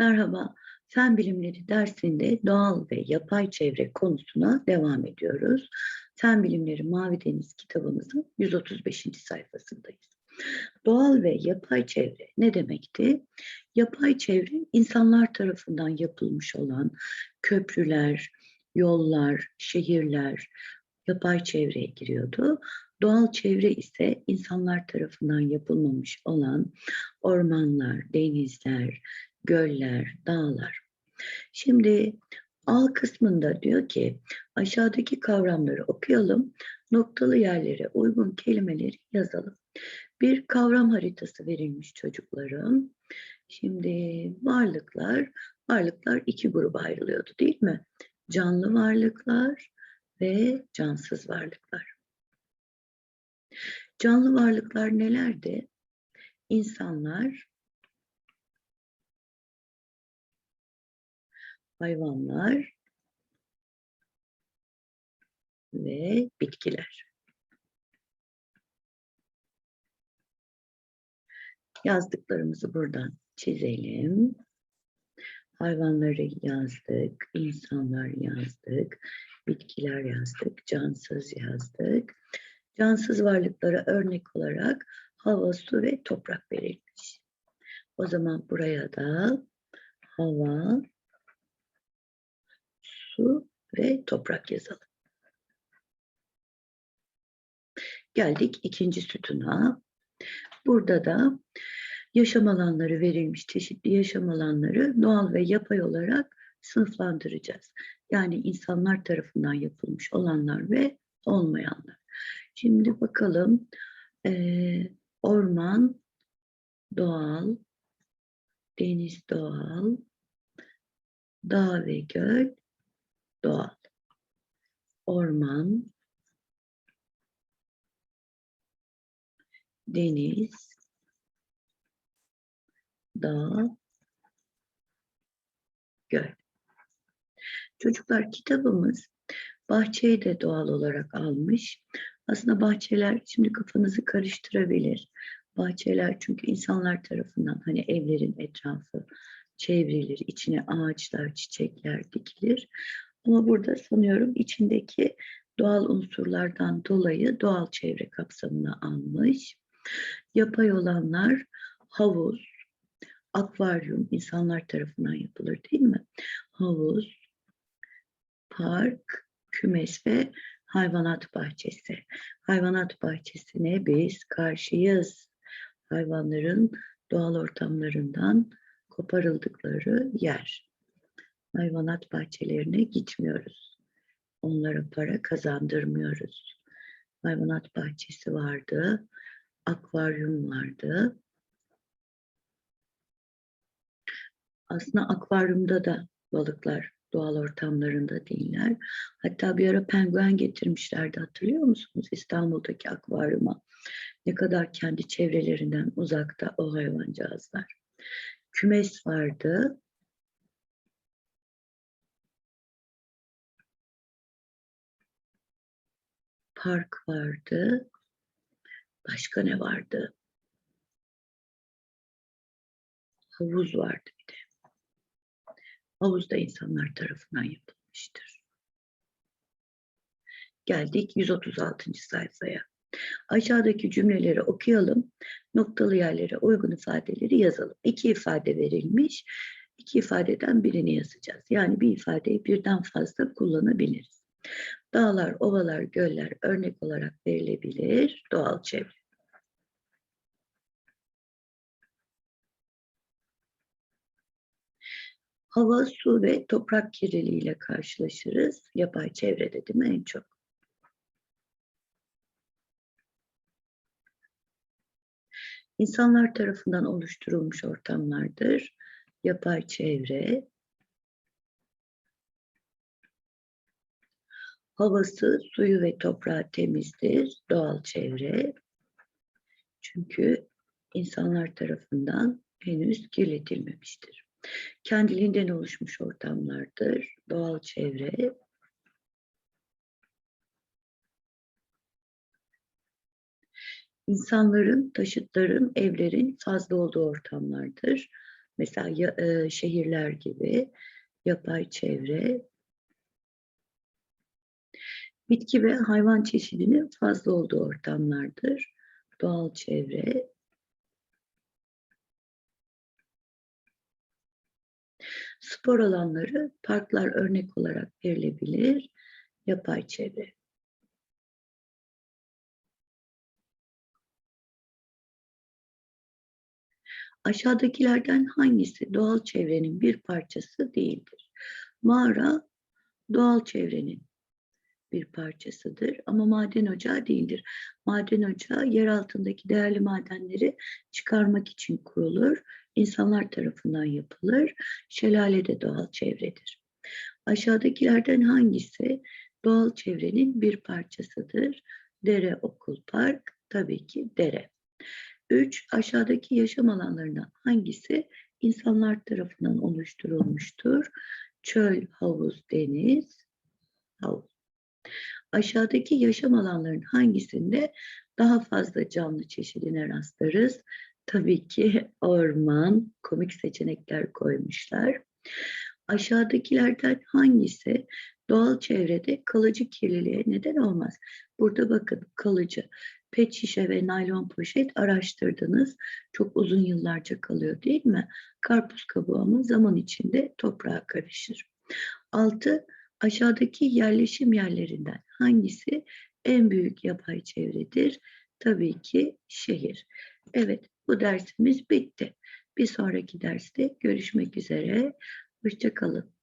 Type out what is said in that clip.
Merhaba, Fen Bilimleri dersinde doğal ve yapay çevre konusuna devam ediyoruz. Fen Bilimleri Mavi Deniz kitabımızın 135. sayfasındayız. Doğal ve yapay çevre ne demekti? Yapay çevre insanlar tarafından yapılmış olan köprüler, yollar, şehirler yapay çevreye giriyordu. Doğal çevre ise insanlar tarafından yapılmamış olan ormanlar, denizler, göller, dağlar. Şimdi A kısmında diyor ki aşağıdaki kavramları okuyalım, noktalı yerlere uygun kelimeleri yazalım. Bir kavram haritası verilmiş çocuklarım. Şimdi varlıklar, varlıklar iki gruba ayrılıyordu değil mi? Canlı varlıklar ve cansız varlıklar. Canlı varlıklar nelerdi? İnsanlar, hayvanlar ve bitkiler. Yazdıklarımızı buradan çizelim. Hayvanları yazdık, insanlar yazdık, bitkiler yazdık, cansız yazdık. Cansız varlıklara örnek olarak hava, su ve toprak verilmiş. O zaman buraya da hava, su ve toprak yazalım. Geldik ikinci sütuna. Burada da yaşam alanları verilmiş çeşitli yaşam alanları doğal ve yapay olarak sınıflandıracağız. Yani insanlar tarafından yapılmış olanlar ve olmayanlar. Şimdi bakalım ee, orman doğal, deniz doğal, dağ ve göl doğal. Orman, deniz, dağ, göl. Çocuklar kitabımız bahçeyi de doğal olarak almış. Aslında bahçeler şimdi kafanızı karıştırabilir. Bahçeler çünkü insanlar tarafından hani evlerin etrafı çevrilir, içine ağaçlar, çiçekler dikilir. Ama burada sanıyorum içindeki doğal unsurlardan dolayı doğal çevre kapsamına almış. Yapay olanlar havuz, akvaryum insanlar tarafından yapılır değil mi? Havuz, park, kümes ve hayvanat bahçesi. Hayvanat bahçesine biz karşıyız. Hayvanların doğal ortamlarından koparıldıkları yer. Hayvanat bahçelerine gitmiyoruz. Onlara para kazandırmıyoruz. Hayvanat bahçesi vardı, akvaryum vardı. Aslında akvaryumda da balıklar doğal ortamlarında değiller. Hatta bir ara penguen getirmişlerdi hatırlıyor musunuz İstanbul'daki akvaryuma? Ne kadar kendi çevrelerinden uzakta o hayvancağızlar. Kümes vardı. Park vardı. Başka ne vardı? Havuz vardı bir de. Havuz da insanlar tarafından yapılmıştır. Geldik 136. sayfaya. Aşağıdaki cümleleri okuyalım. Noktalı yerlere uygun ifadeleri yazalım. İki ifade verilmiş. İki ifadeden birini yazacağız. Yani bir ifadeyi birden fazla kullanabiliriz. Dağlar, ovalar, göller örnek olarak verilebilir. Doğal çevre. Hava, su ve toprak kirliliği ile karşılaşırız. Yapay çevrede değil mi en çok? İnsanlar tarafından oluşturulmuş ortamlardır. Yapay çevre, havası, suyu ve toprağı temizdir. Doğal çevre. Çünkü insanlar tarafından henüz kirletilmemiştir. Kendiliğinden oluşmuş ortamlardır. Doğal çevre. İnsanların, taşıtların, evlerin fazla olduğu ortamlardır. Mesela ya- e, şehirler gibi yapay çevre, bitki ve hayvan çeşidinin fazla olduğu ortamlardır. Doğal çevre, spor alanları, parklar örnek olarak verilebilir. Yapay çevre. Aşağıdakilerden hangisi doğal çevrenin bir parçası değildir? Mağara doğal çevrenin bir parçasıdır ama maden ocağı değildir. Maden ocağı yer altındaki değerli madenleri çıkarmak için kurulur. İnsanlar tarafından yapılır. Şelale de doğal çevredir. Aşağıdakilerden hangisi doğal çevrenin bir parçasıdır? Dere, okul, park, tabii ki dere. 3. Aşağıdaki yaşam alanlarından hangisi insanlar tarafından oluşturulmuştur? Çöl, havuz, deniz, havuz. Aşağıdaki yaşam alanlarının hangisinde daha fazla canlı çeşidine rastlarız? Tabii ki orman, komik seçenekler koymuşlar. Aşağıdakilerden hangisi doğal çevrede kalıcı kirliliğe neden olmaz? Burada bakın kalıcı. Pet şişe ve naylon poşet araştırdınız. Çok uzun yıllarca kalıyor değil mi? Karpuz kabuğu ama zaman içinde toprağa karışır. Altı, aşağıdaki yerleşim yerlerinden hangisi en büyük yapay çevredir? Tabii ki şehir. Evet, bu dersimiz bitti. Bir sonraki derste görüşmek üzere. Hoşçakalın.